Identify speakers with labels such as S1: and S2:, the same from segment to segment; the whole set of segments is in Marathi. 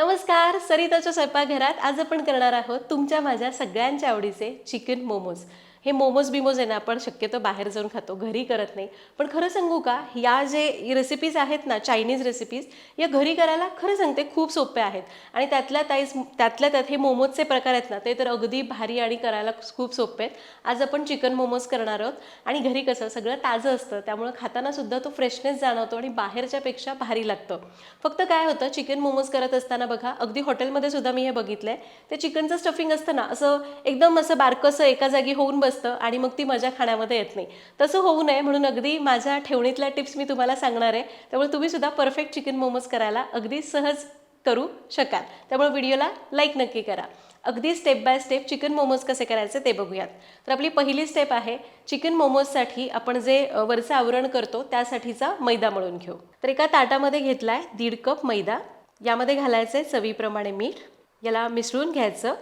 S1: नमस्कार सरिताच्या स्वयंपाकघरात आज आपण करणार आहोत तुमच्या माझ्या सगळ्यांच्या आवडीचे चिकन मोमोज. हे मोमोज बिमोज आहे ना आपण शक्यतो बाहेर जाऊन खातो घरी करत नाही. पण खरं सांगू का या जे रेसिपीज आहेत ना चायनीज रेसिपीज या घरी करायला खरं सांगते खूप सोपे आहेत. आणि त्यातल्या ताईज त्यातल्या त्यात हे मोमोजचे प्रकार आहेत ना ते तर अगदी भारी आणि करायला खूप सोपे आहेत. आज आपण चिकन मोमोज करणार आहोत. आणि घरी कसं सगळं ताजं असतं त्यामुळे खाताना सुद्धा तो फ्रेशनेस जाणवतो आणि बाहेरच्यापेक्षा भारी लागतं. फक्त काय होतं चिकन मोमोज करत असताना बघा अगदी हॉटेलमध्ये सुद्धा मी हे बघितलं आहे ते चिकनचं स्टफिंग असतं ना असं एकदम असं बारकंसं एका जागी होऊन बस असतं आणि मग ती मजा खाण्यामध्ये येत नाही. तसं होऊ नये म्हणून अगदी माझ्या ठेवणीतल्या टिप्स मी तुम्हाला सांगणार आहे. त्यामुळे तुम्ही सुद्धा परफेक्ट चिकन मोमोज करायला अगदी सहज करू शकाल. त्यामुळे व्हिडिओला लाईक नक्की करा. अगदी step by step chicken momos कसे करायचे ते बघूयात. तर आपली पहिली स्टेप आहे चिकन मोमोजसाठी आपण जे वरचं आवरण करतो त्यासाठीचा मैदा मळून घेऊ. तर एका ताटामध्ये घेतला आहे दीड कप मैदा. यामध्ये घालायचं आहे चवीप्रमाणे मीठ. याला मिसळून घ्यायचं.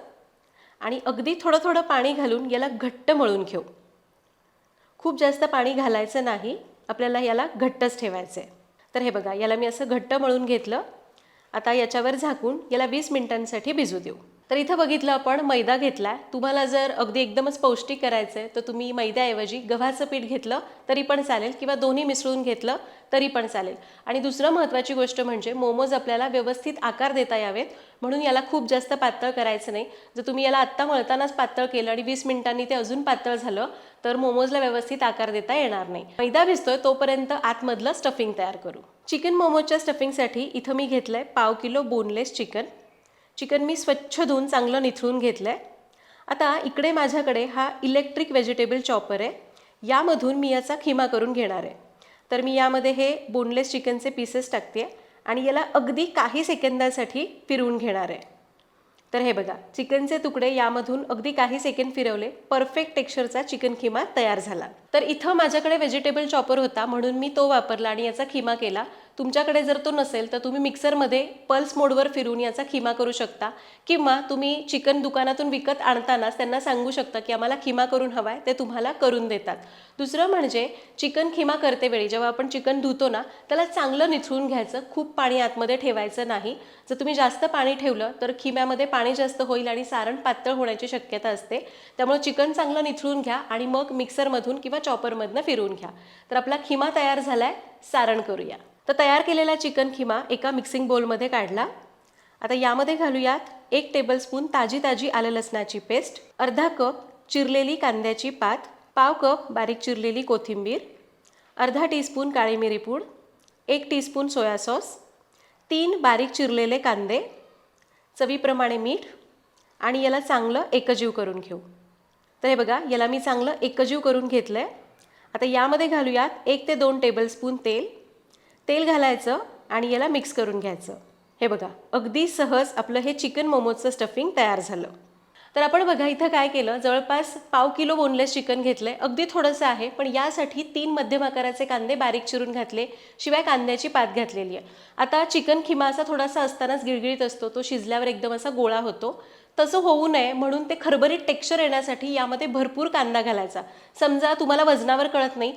S1: आणि अगदी थोडं थोडं पाणी घालून याला घट्ट मळून घेऊ. खूप जास्त पाणी घालायचं नाही आपल्याला याला घट्टच ठेवायचं आहे तर हे बघा याला मी असं घट्ट मळून घेतलं. आता याच्यावर झाकून याला वीस मिनिटांसाठी भिजू देऊ. तर इथं बघितलं आपण मैदा घेतला तुम्हाला जर अगदी एकदमच पौष्टिक करायचं आहे तर तुम्ही मैद्याऐवजी गव्हाचं पीठ घेतलं तरी पण चालेल. किंवा दोन्ही मिसळून घेतलं तरी पण चालेल. आणि दुसरं महत्त्वाची गोष्ट म्हणजे मोमोज आपल्याला व्यवस्थित आकार देता यावेत. म्हणून याला खूप जास्त पातळ करायचं नाही. जर तुम्ही याला आत्ता मळतानाच पातळ केलं आणि वीस मिनिटांनी ते अजून पातळ झालं तर मोमोजला व्यवस्थित आकार देता येणार नाही. मैदा भिजतोय तोपर्यंत आतमधलं स्टफिंग तयार करू. चिकन मोमोजच्या स्टफिंगसाठी इथं मी घेतलं आहे पाव किलो बोनलेस चिकन चिकन मी स्वच्छ धुवून चांगलं निथळून घेतलं आहे आता इकडे माझ्याकडे हा इलेक्ट्रिक व्हेजिटेबल चॉपर आहे. यामधून मी याचा खिमा करून घेणार आहे. तर मी यामध्ये हे बोनलेस चिकनचे पीसेस टाकते आणि याला अगदी काही सेकंदासाठी फिरवून घेणार आहे. तर हे बघा चिकनचे तुकडे यामधून अगदी काही सेकंद फिरवले. परफेक्ट टेक्स्चरचा चिकन खिमा तयार झाला. तर इथं माझ्याकडे व्हेजिटेबल चॉपर होता म्हणून मी तो वापरला आणि याचा खिमा केला. तुमच्याकडे जर तो नसेल तर तुम्ही मिक्सरमध्ये पल्स मोडवर फिरून याचा खिमा करू शकता. किंवा तुम्ही चिकन दुकानातून विकत आणतानाच त्यांना सांगू शकता की आम्हाला खिमा करून हवा आहे ते तुम्हाला करून देतात. दुसरं म्हणजे चिकन खिमा करतेवेळी जेव्हा आपण चिकन धुतो ना त्याला चांगलं निथळून घ्यायचं खूप पाणी आतमध्ये ठेवायचं नाही. जर तुम्ही जास्त पाणी ठेवलं तर खिम्यामध्ये पाणी जास्त होईल आणि सारण पातळ होण्याची शक्यता असते. त्यामुळे चिकन चांगलं निथळून घ्या आणि मग मिक्सरमधून किंवा चॉपरमधनं फिरवून घ्या. तर आपला खिमा तयार झाला आहे सारण करूया. तर तयार केलेला चिकन खिमा एका मिक्सिंग बोलमध्ये काढला. आता यामध्ये घालूयात एक टेबलस्पून ताजी ताजी आलं लसणाची पेस्ट अर्धा कप चिरलेली कांद्याची पात पाव कप बारीक चिरलेली कोथिंबीर अर्धा टीस्पून काळी मिरी पूड एक टीस्पून सोया सॉस तीन बारीक चिरलेले कांदे चवीप्रमाणे मीठ आणि याला चांगलं एकजीव करून घेऊ. तर हे बघा याला मी चांगलं एकजीव करून घेतलं आहे आता यामध्ये घालूयात एक ते दोन टेबलस्पून तेल तेल घालायचं आणि याला मिक्स करून घ्यायचं. हे बघा अगदी सहज आपलं हे चिकन मोमोजचं स्टफिंग तयार झालं. तर आपण बघा इथं काय केलं? जवळपास पाव किलो बोनलेस चिकन घेतलंय. अगदी थोडंसं आहे पण यासाठी तीन मध्यम आकाराचे कांदे बारीक चिरून घातले शिवाय कांद्याची पात घातलेली आहे. आता चिकन खिमा असा थोडासा असतानाच गिळगिळीत असतो तो शिजल्यावर एकदम असा गोळा होतो. तसं होऊ नये म्हणून ते खरबरीत टेक्स्चर येण्यासाठी यामध्ये भरपूर कांदा घालायचा. समजा तुम्हाला वजनावर कळत नाही.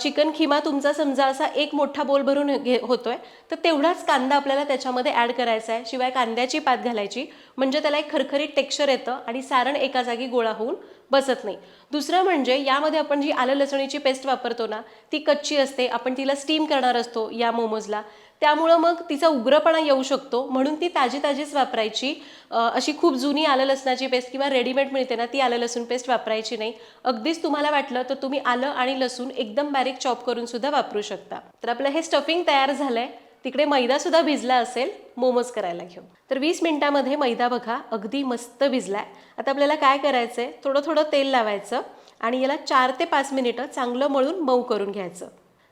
S1: चिकन खिमा तुमचा समजा असा एक मोठा बोल भरून घे होतोय. तर तेवढाच कांदा आपल्याला त्याच्यामध्ये ॲड करायचा आहे. शिवाय कांद्याची पात घालायची. म्हणजे त्याला एक खरखरीत टेक्स्चर येतं आणि सारण एका जागी गोळा होऊन बसत नाही. दुसरं म्हणजे यामध्ये आपण जी आलं लसणीची पेस्ट वापरतो ना ती कच्ची असते. आपण तिला स्टीम करणार असतो या मोमोजला. त्यामुळं मग तिचा उग्रपणा येऊ शकतो म्हणून ती ताजी ताजीच वापरायची अशी खूप जुनी आलं लसणाची पेस्ट किंवा रेडीमेड मिळते ना ती आलं लसूण पेस्ट वापरायची नाही. अगदीच तुम्हाला वाटलं तर तुम्ही आलं आणि लसूण एकदम बारीक चॉप करून सुद्धा वापरू शकता. तर आपलं हे स्टफिंग तयार झालंय. तिकडे मैदा सुद्धा भिजला असेल मोमोज करायला घेऊ तर वीस मिनिटामध्ये मैदा बघा अगदी मस्त भिजलाय. आता आपल्याला काय करायचं आहे थोडं थोडं तेल लावायचं आणि याला चार ते पाच मिनिटं चांगलं मळून मऊ करून घ्यायचं.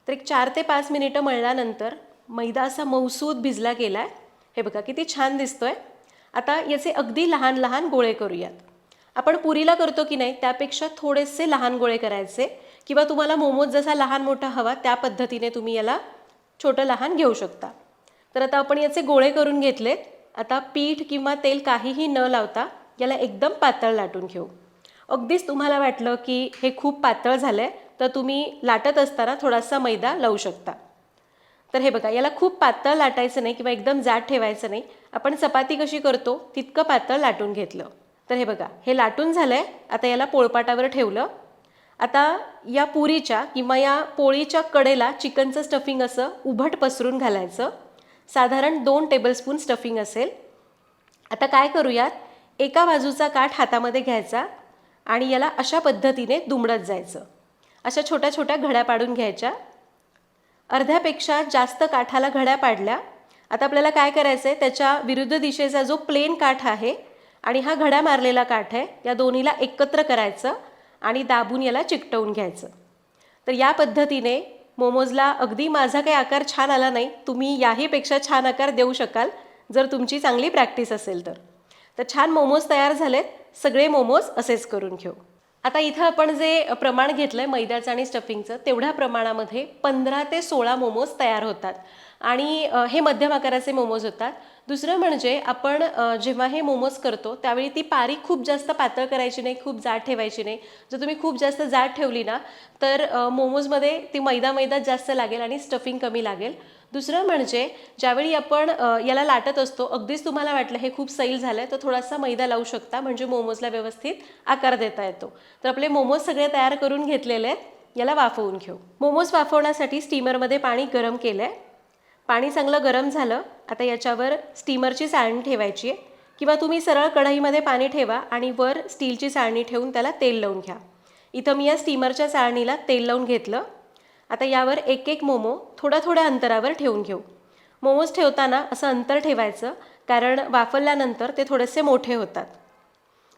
S1: तर एक चार ते पाच मिनिटं मळल्यानंतर मैदा असा मऊसूद भिजला गेला आहे हे बघा किती छान दिसतो आहे आता याचे अगदी लहान लहान गोळे करूयात. आपण पुरीला करतो की नाही त्यापेक्षा थोडेसे लहान गोळे करायचे किंवा तुम्हाला मोमोज जसा लहान मोठा हवा त्या पद्धतीने तुम्ही याला छोटं लहान घेऊ शकता. तर आता आपण याचे गोळे करून घेतलेत. आता पीठ किंवा तेल काहीही न लावता याला एकदम पातळ लाटून घेऊ. अगदीच तुम्हाला वाटलं की हे खूप पातळ झालं आहे तर तुम्ही लाटत असताना थोडासा मैदा लावू शकता. तर हे बघा याला खूप पातळ लाटायचं नाही किंवा एकदम जाड ठेवायचं नाही. आपण चपाती कशी करतो तितकं पातळ लाटून घेतलं. तर हे बघा हे लाटून झालं आहे आता याला पोळपाटावर ठेवलं. आता या पुरीच्या किंवा या पोळीच्या कडेला चिकनचं स्टफिंग असं उभट पसरून घालायचं. साधारण दोन टेबलस्पून स्टफिंग असेल. आता काय करूयात? एका बाजूचा काठ हातामध्ये घ्यायचा आणि याला अशा पद्धतीने दुमडत जायचं. अशा छोट्या छोट्या घड्या पाडून घ्यायच्या. अर्ध्यापेक्षा जास्त काठाला घड्या पाडल्या. आता आपल्याला काय करायचं आहे त्याच्या विरुद्ध दिशेचा जो प्लेन काठ आहे आणि हा घड्या मारलेला काठ आहे या दोन्हीला एकत्र करायचं आणि दाबून याला चिकटवून घ्यायचं. तर या पद्धतीने मोमोजला अगदी माझा काही आकार छान आला नाही तुम्ही याहीपेक्षा छान आकार देऊ शकाल जर तुमची चांगली प्रॅक्टिस असेल तर. तर छान मोमोज तयार झालेत सगळे मोमोज असेच करून घेऊ. आता इथं आपण जे प्रमाण घेतलं आहे मैद्याचं आणि स्टफिंगचं तेवढ्या प्रमाणामध्ये पंधरा ते सोळा मोमोज तयार होतात. आणि हे मध्यम आकाराचे मोमोज होतात. दुसरं म्हणजे आपण जेव्हा हे मोमोज करतो त्यावेळी ती पारी खूप जास्त पातळ करायची नाही खूप जाड ठेवायची नाही. जर तुम्ही खूप जास्त जाड ठेवली ना तर मोमोजमध्ये ती मैदा मैदा जास्त लागेल आणि स्टफिंग कमी लागेल. दुसरं म्हणजे ज्यावेळी आपण याला लाटत असतो अगदीच तुम्हाला वाटलं हे खूप सैल झालं आहे तर थोडासा मैदा लावू शकता म्हणजे मोमोजला व्यवस्थित आकार देता येतो. तर आपले मोमोज सगळे तयार करून घेतलेले आहेत याला वाफवून घेऊ. मोमोज वाफवण्यासाठी स्टीमरमध्ये पाणी गरम केलं आहे पाणी चांगलं गरम झालं आता याच्यावर स्टीमरची चाळणी ठेवायची आहे. किंवा तुम्ही सरळ कढईमध्ये पाणी ठेवा आणि वर स्टीलची चाळणी ठेवून त्याला तेल लावून घ्या. इथं मी या स्टीमरच्या चाळणीला तेल लावून घेतलं. आता यावर एक एक मोमो थोड्या थोड्या अंतरावर ठेवून घेऊ. मोमोज ठेवताना असं अंतर ठेवायचं कारण वाफरल्यानंतर ते थोडेसे मोठे होतात.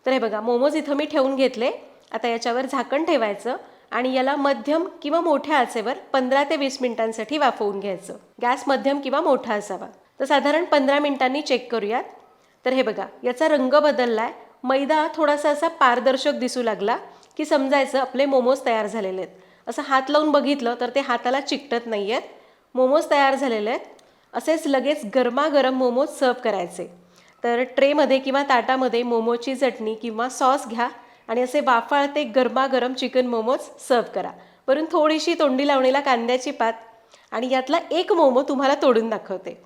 S1: तर हे बघा मोमोज इथं मी ठेवून घेतले. आता याच्यावर झाकण ठेवायचं आणि याला मध्यम किंवा मोठ्या आचेवर पंधरा ते वीस मिनिटांसाठी वाफवून घ्यायचं. गॅस मध्यम किंवा मोठा असावा. तर साधारण पंधरा मिनिटांनी चेक करूयात. तर हे बघा याचा रंग बदललाय. मैदा थोडासा असा पारदर्शक दिसू लागला की समजायचं आपले मोमोज तयार झालेले आहेत. असं हात लावून बघितलं तर ते हाताला चिकटत नाही आहेत मोमोज तयार झालेले आहेत. असेच लगेच गरमागरम मोमोज सर्व करायचे. तर ट्रेमध्ये किंवा ताटामध्ये मोमोची चटणी किंवा सॉस घ्या आणि असे वाफाळते गरमागरम चिकन मोमोज सर्व करा. वरून थोडीशी तोंडी लावणीला कांद्याची पात आणि यातला एक मोमो तुम्हाला तोडून दाखवते.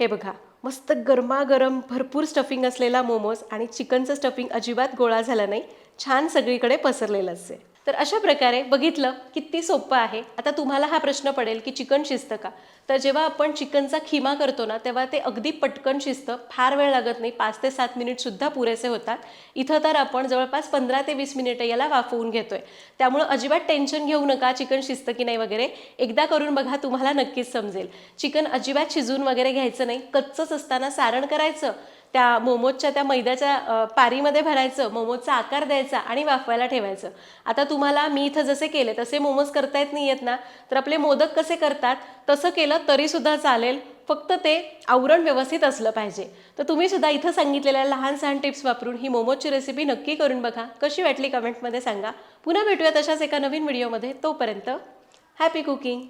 S1: हे बघा मस्त गरमागरम भरपूर स्टफिंग असलेला मोमोज आणि चिकनचं स्टफिंग अजिबात गोळा झाला नाही. छान सगळीकडे पसरलेलं असते तर अशा प्रकारे बघितलं किती सोपं आहे. आता तुम्हाला हा प्रश्न पडेल की चिकन शिजतं का? तर जेव्हा आपण चिकनचा खिमा करतो ना तेव्हा ते अगदी पटकन शिजतं. फार वेळ लागत नाही. पाच ते सात मिनिटसुद्धा पुरेसे होतात. इथं तर आपण जवळपास पंधरा ते वीस मिनिटं याला वाफवून घेतोय. त्यामुळं अजिबात टेन्शन घेऊ नका चिकन शिजतं की नाही वगैरे. एकदा करून बघा तुम्हाला नक्कीच समजेल. चिकन अजिबात शिजवून वगैरे घ्यायचं नाही. कच्चंच असताना सारण करायचं. त्या मोमोजच्या त्या मैद्याच्या पारीमध्ये भरायचं मोमोजचा आकार द्यायचा आणि वाफवायला ठेवायचं. आता तुम्हाला मी इथं जसे केले तसे मोमोज करता येत नाही येत ना तर आपले मोदक कसे करतात तसं केलं तरीसुद्धा चालेल. फक्त ते आवरण व्यवस्थित असलं पाहिजे. तर तुम्ही सुद्धा इथं सांगितलेल्या लहान सहान टिप्स वापरून ही मोमोजची रेसिपी नक्की करून बघा. कशी वाटली कमेंटमध्ये सांगा. पुन्हा भेटूया तशाच एका नवीन व्हिडिओमध्ये तोपर्यंत हॅपी कुकिंग